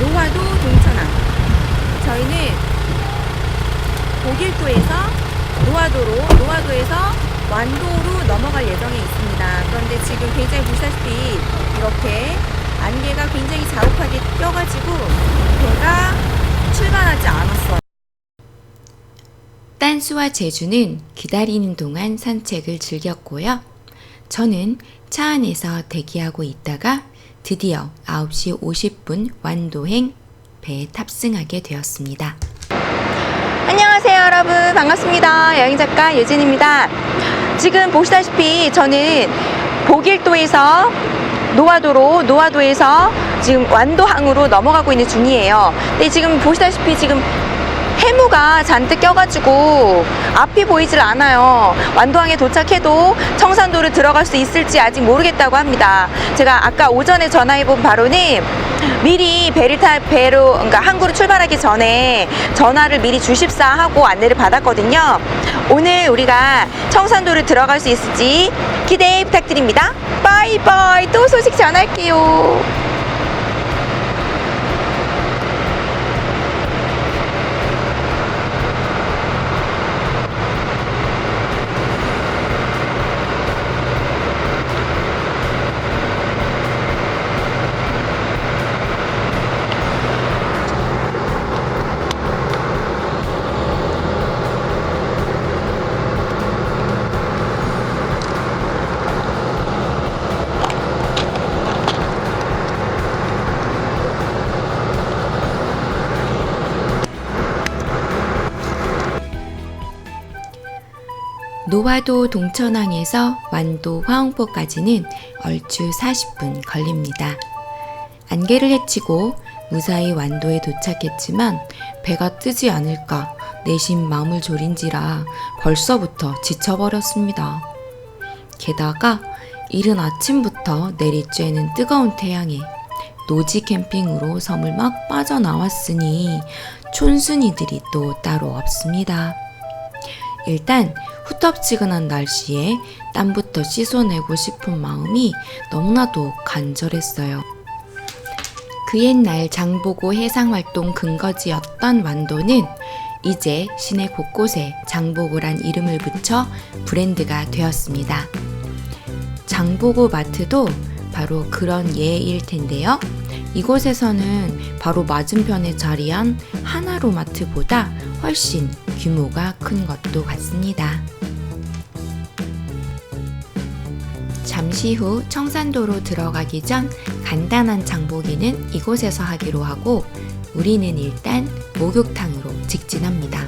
노화도 동천항. 저희는 고길도에서 노화도로, 노화도에서 완도로 넘어갈 예정에 있습니다. 그런데 지금 굉장히 보시다시피 이렇게 안개가 굉장히 자욱하게 껴가지고 배가 출발하지 않았어요. 딴수와 제주는 기다리는 동안 산책을 즐겼고요. 저는 차 안에서 대기하고 있다가 드디어 9시 50분 완도행 배에 탑승하게 되었습니다. 안녕하세요 여러분. 반갑습니다. 여행작가 유진입니다. 지금 보시다시피 저는 보길도에서 노화도로 노화도에서 지금 완도항으로 넘어가고 있는 중이에요. 근데 지금 보시다시피 지금 해무가 잔뜩 껴가지고 앞이 보이질 않아요. 완도항에 도착해도 청산도를 들어갈 수 있을지 아직 모르겠다고 합니다. 제가 아까 오전에 전화해본 바로는 미리 배를 타 배로 그러니까 항구로 출발하기 전에 전화를 미리 주십사 하고 안내를 받았거든요. 오늘 우리가 청산도를 들어갈 수 있을지 기대 부탁드립니다. 바이바이 또 소식 전할게요. 노화도 동천항에서 완도 화홍포까지는 얼추 40분 걸립니다. 안개를 헤치고 무사히 완도에 도착했지만 배가 뜨지 않을까 내심 마음을 졸인지라 벌써부터 지쳐버렸습니다. 게다가 이른 아침부터 내리쬐는 뜨거운 태양에 노지 캠핑으로 섬을 막 빠져나왔으니 촌순이들이 또 따로 없습니다. 일단 후텁지근한 날씨에 땀부터 씻어내고 싶은 마음이 너무나도 간절했어요. 그 옛날 장보고 해상활동 근거지였던 완도는 이제 시내 곳곳에 장보고란 이름을 붙여 브랜드가 되었습니다. 장보고 마트도 바로 그런 예일 텐데요. 이곳에서는 바로 맞은편에 자리한 하나로 마트보다 훨씬 규모가 큰 것도 같습니다. 잠시 후 청산도로 들어가기 전 간단한 장보기는 이곳에서 하기로 하고 우리는 일단 목욕탕으로 직진합니다.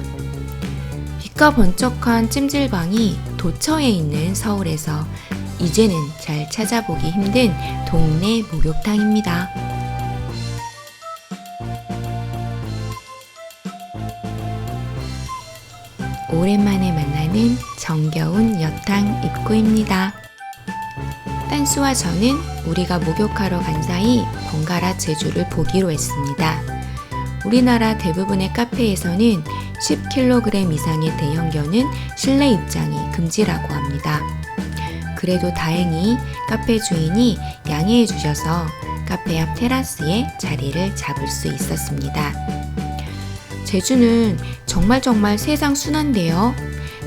빛과 번쩍한 찜질방이 도처에 있는 서울에서 이제는 잘 찾아보기 힘든 동네 목욕탕입니다. 오랜만에 만나는 정겨운 여탕 입구입니다. 딴수와 저는 우리가 목욕하러 간 사이 번갈아 제주를 보기로 했습니다. 우리나라 대부분의 카페에서는 10kg 이상의 대형견은 실내 입장이 금지라고 합니다. 그래도 다행히 카페 주인이 양해해 주셔서 카페 앞 테라스에 자리를 잡을 수 있었습니다. 제주는 정말 정말 세상 순한데요.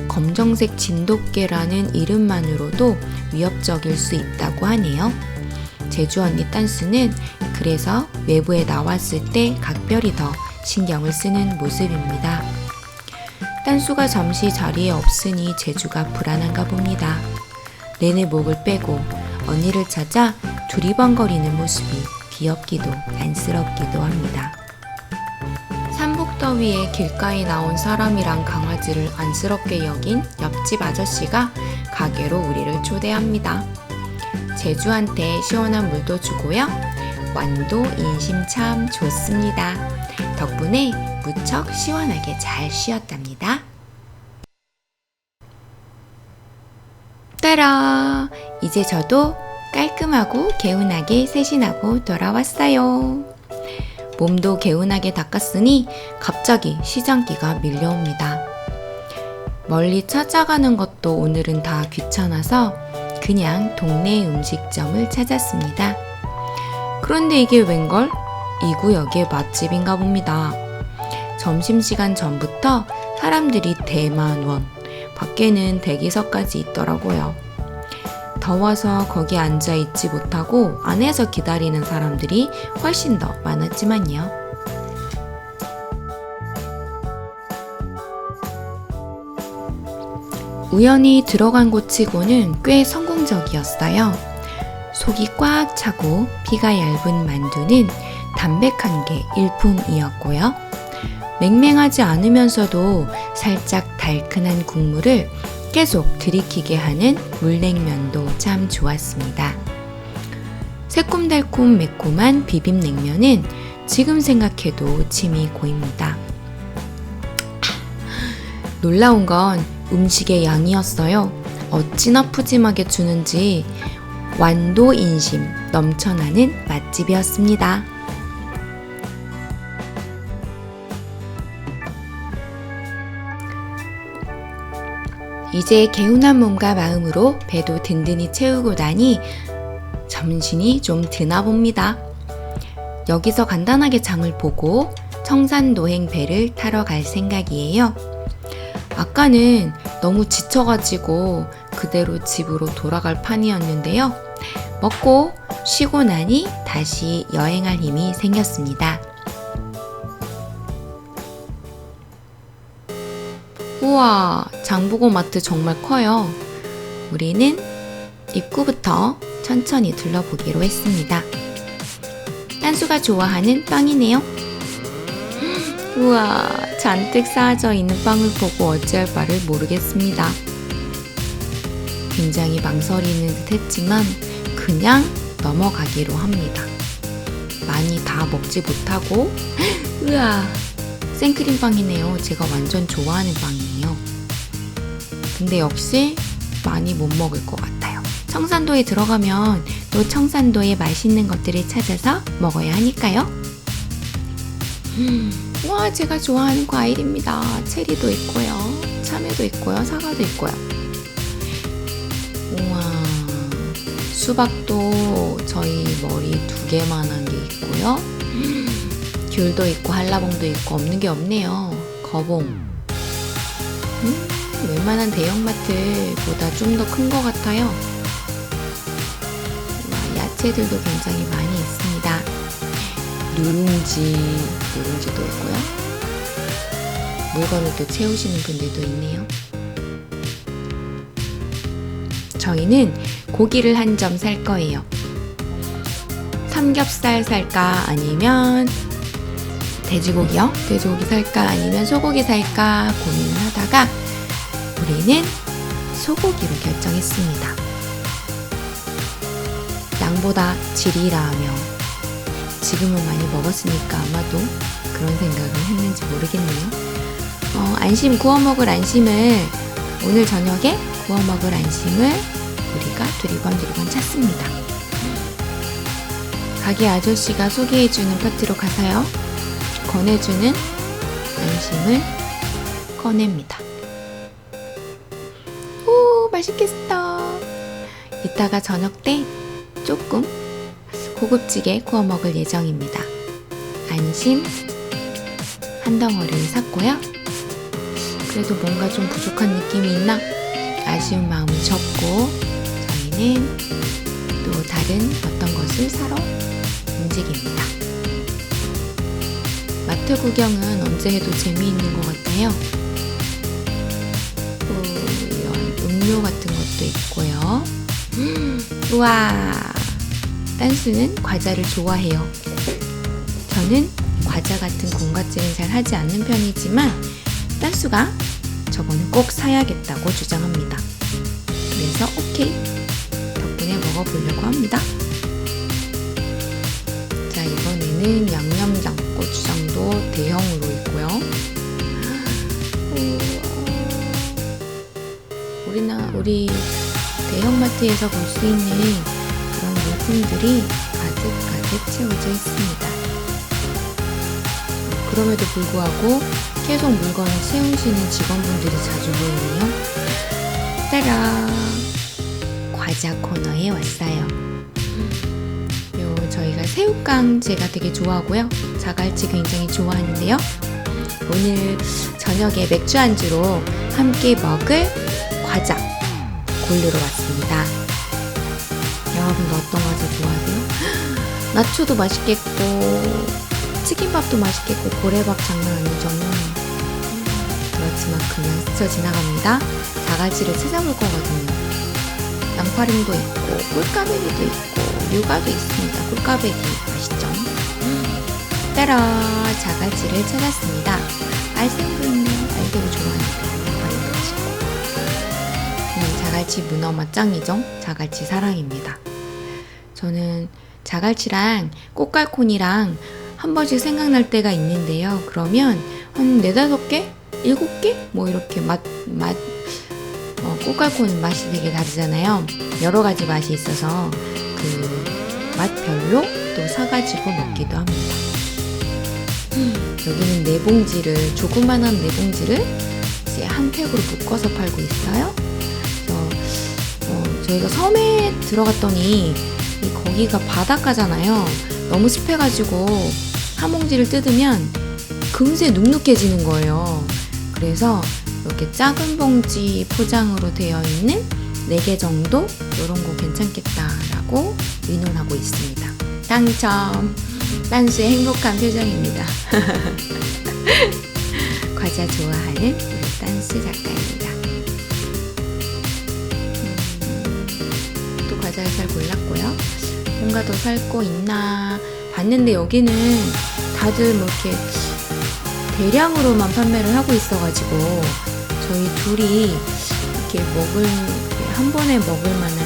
검정색 진돗개라는 이름만으로도 위협적일 수 있다고 하네요. 제주 언니 딴스는 그래서 외부에 나왔을 때 각별히 더 신경을 쓰는 모습입니다. 딴수가 잠시 자리에 없으니 제주가 불안한가 봅니다. 내내 목을 빼고 언니를 찾아 두리번거리는 모습이 귀엽기도 안쓰럽기도 합니다. 삼복더위에 길가에 나온 사람이랑 강아지를 안쓰럽게 여긴 옆집 아저씨가 가게로 우리를 초대합니다. 제주한테 시원한 물도 주고요. 완도 인심 참 좋습니다. 덕분에 무척 시원하게 잘 쉬었답니다. 따라! 이제 저도 깔끔하고 개운하게 세신하고 돌아왔어요. 몸도 개운하게 닦았으니 갑자기 시장기가 밀려옵니다. 멀리 찾아가는 것도 오늘은 다 귀찮아서 그냥 동네 음식점을 찾았습니다. 그런데 이게 웬걸? 이 구역의 맛집인가 봅니다. 점심시간 전부터 사람들이 대만원, 밖에는 대기석까지 있더라고요. 더워서 거기 앉아 있지 못하고 안에서 기다리는 사람들이 훨씬 더 많았지만요. 우연히 들어간 곳 치고는 꽤 성공적이었어요. 속이 꽉 차고 피가 얇은 만두는 담백한 게 일품이었고요. 맹맹하지 않으면서도 살짝 달큰한 국물을 계속 들이키게 하는 물냉면도 참 좋았습니다. 새콤달콤 매콤한 비빔냉면은 지금 생각해도 침이 고입니다. 놀라운 건 음식의 양이었어요. 어찌나 푸짐하게 주는지 완도 인심 넘쳐나는 맛집이었습니다. 이제 개운한 몸과 마음으로 배도 든든히 채우고 나니 정신이 좀 드나 봅니다. 여기서 간단하게 장을 보고 청산도행 배를 타러 갈 생각이에요. 아까는 너무 지쳐가지고 그대로 집으로 돌아갈 판이었는데요. 먹고 쉬고 나니 다시 여행할 힘이 생겼습니다. 우와, 장보고 마트 정말 커요. 우리는 입구부터 천천히 둘러보기로 했습니다. 딴수가 좋아하는 빵이네요. 우와, 잔뜩 쌓아져 있는 빵을 보고 어찌할 바를 모르겠습니다. 굉장히 망설이는 듯 했지만 그냥 넘어가기로 합니다. 많이 다 먹지 못하고, 우와, 생크림 빵이네요. 제가 완전 좋아하는 빵이에요. 근데 역시 많이 못 먹을 것 같아요. 청산도에 들어가면 또 청산도의 맛있는 것들을 찾아서 먹어야 하니까요. 음, 와, 제가 좋아하는 과일입니다. 체리도 있고요. 참외도 있고요. 사과도 있고요. 우와, 수박도 저희 머리 두 개만한 게 있고요. 귤도 있고 한라봉도 있고 없는 게 없네요. 거봉. 음, 웬만한 대형마트보다 좀 더 큰 것 같아요. 와, 야채들도 굉장히 많이 있습니다. 누룽지, 누룽지도 있고요. 물건을 또 채우시는 분들도 있네요. 저희는 고기를 한 점 살 거예요. 삼겹살 살까 아니면 돼지고기요? 돼지고기 살까 아니면 소고기 살까 고민을 하다가 우리는 소고기로 결정했습니다. 양보다 질이라며 지금은 많이 먹었으니까 아마도 그런 생각을 했는지 모르겠네요. 어, 안심 구워 먹을 안심을 오늘 저녁에 구워 먹을 안심을 우리가 두리번 두리번 찾습니다. 가게 아저씨가 소개해주는 파티로 가서요. 권해주는 안심을 꺼냅니다. 오, 맛있겠다. 이따가 저녁 때 조금 고급지게 구워 먹을 예정입니다. 안심 한 덩어리를 샀고요. 그래도 뭔가 좀 부족한 느낌이 있나? 아쉬운 마음을 접고 저희는 또 다른 어떤 것을 사러 움직입니다. 마트 구경은 언제 해도 재미있는 것 같아요. 같은 것도 있고요. 우와, 딴수는 과자를 좋아해요. 저는 과자 같은 공과질은 잘 하지 않는 편이지만 딴수가 저거는 꼭 사야겠다고 주장합니다. 그래서 오케이 덕분에 먹어보려고 합니다. 자 이번에는 양념장 고추장도 대형으로 있고요. 우리나 우리 대형마트에서 볼 수 있는 그런 물품들이 가득 가득 채워져 있습니다. 그럼에도 불구하고 계속 물건을 채우시는 직원분들이 자주 보이네요. 따라! 과자 코너에 왔어요. 요 저희가 새우깡 제가 되게 좋아하고요. 자갈치 굉장히 좋아하는데요. 오늘 저녁에 맥주 안주로 함께 먹을 과자 고르러 왔습니다. 여러분도 어떤 과자 좋아하세요? 나초도 맛있겠고 치킨밥도 맛있겠고 고래밥 장난 아니죠. 그렇지만 그냥 스쳐 지나갑니다. 자갈치를 찾아볼 거거든요. 양파링도 있고 꿀까베기도 있고 유가도 있습니다. 꿀까베기 맛있죠? 따라 자갈치를 찾았습니다. 알생 자갈치 문어 맛짱이죠? 자갈치 사랑입니다. 저는 자갈치랑 꽃갈콘이랑 한 번씩 생각날 때가 있는데요. 그러면 한 네다섯 개? 일곱 개? 뭐 이렇게 맛, 맛, 어, 꽃갈콘 맛이 되게 다르잖아요. 여러 가지 맛이 있어서 그 맛별로 또 사가지고 먹기도 합니다. 음, 여기는 네 봉지를, 조그만한 네 봉지를 이제 한 팩으로 묶어서 팔고 있어요. 저희가 섬에 들어갔더니 이 거기가 바닷가잖아요. 너무 습해가지고 한 봉지를 뜯으면 금세 눅눅해지는 거예요. 그래서 이렇게 작은 봉지 포장으로 되어 있는 4개 정도 이런 거 괜찮겠다라고 의논하고 있습니다. 당첨! 딴수의 행복한 표정입니다. 과자 좋아하는 우리 딴수 작가입니다. 뭔가 더 살 거 있나 봤는데 여기는 다들 뭐 이렇게 대량으로만 판매를 하고 있어가지고 저희 둘이 이렇게 먹을 한 번에 먹을 만한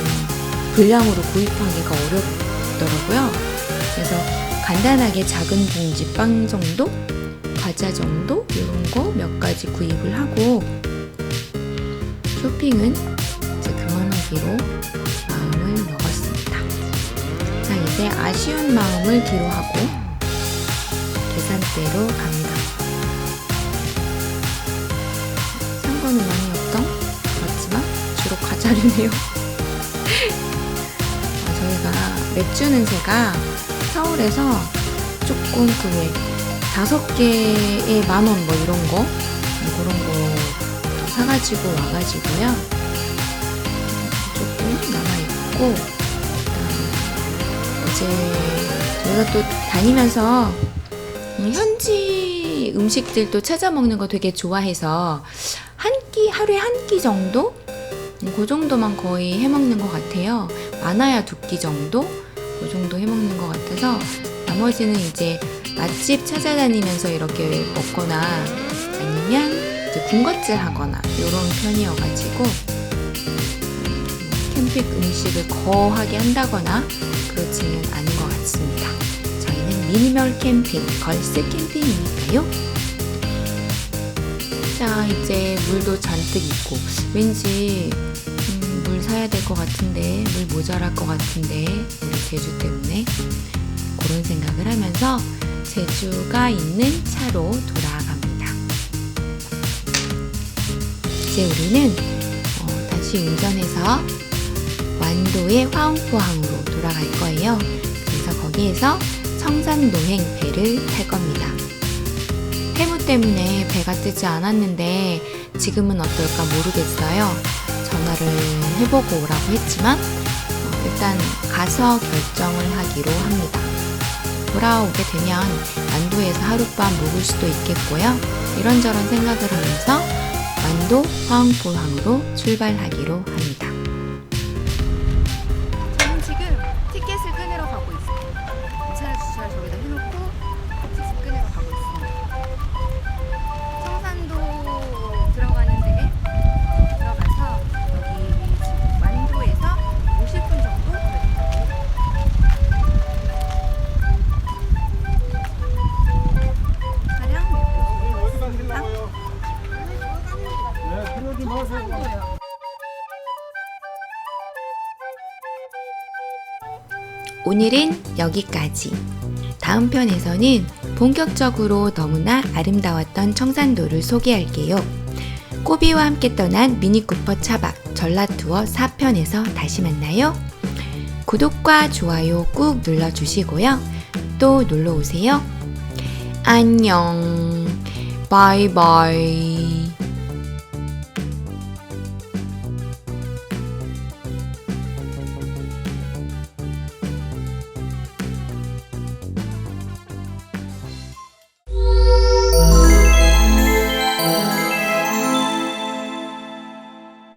분량으로 구입하기가 어렵더라고요. 그래서 간단하게 작은 봉지 빵 정도, 과자 정도 이런 거 몇 가지 구입을 하고 쇼핑은 이제 그만하기로. 자 이제 아쉬운 마음을 뒤로 하고 계산대로 갑니다. 상관은 많이 없던 그렇지만 주로 과자류네요. 어, 저희가 맥주는 제가 서울에서 조금 그왜 다섯 개에 만 원 뭐 이런 거뭐 그런 거 사가지고 와가지고요. 조금 남아있고 이제 저희가 또 다니면서 음, 현지 음식들도 찾아 먹는 거 되게 좋아해서 한 끼 하루에 한 끼 정도 음, 그 정도만 거의 해 먹는 것 같아요. 많아야 두 끼 정도 그 정도 해 먹는 것 같아서 나머지는 이제 맛집 찾아다니면서 이렇게 먹거나 아니면 군것질 하거나 이런 편이어가지고 음, 캠핑 음식을 거하게 한다거나 그렇지는 않은 것 같습니다. 저희는 미니멀 캠핑, 걸스 캠핑이니까요. 자, 이제 물도 잔뜩 있고 왠지 음, 물 사야 될 것 같은데 물 모자랄 것 같은데 우리 제주 때문에 그런 생각을 하면서 제주가 있는 차로 돌아갑니다. 이제 우리는 어, 다시 운전해서 완도의 화웅포항으로 돌아갈 거예요. 그래서 거기에서 청산노행 배를 탈 겁니다. 해무 때문에 배가 뜨지 않았는데 지금은 어떨까 모르겠어요. 전화를 해보고 오라고 했지만 어, 일단 가서 결정을 하기로 합니다. 돌아오게 되면 완도에서 하룻밤 묵을 수도 있겠고요. 이런저런 생각을 하면서 완도 화흥포항으로 출발하기로 합니다. 오늘은 여기까지. 다음 편에서는 본격적으로 너무나 아름다웠던 청산도를 소개할게요. 꼬비와 함께 떠난 미니쿠퍼 차박 전라투어 4편에서 다시 만나요. 구독과 좋아요 꾹 눌러주시고요. 또 놀러 오세요. 안녕. 바이바이.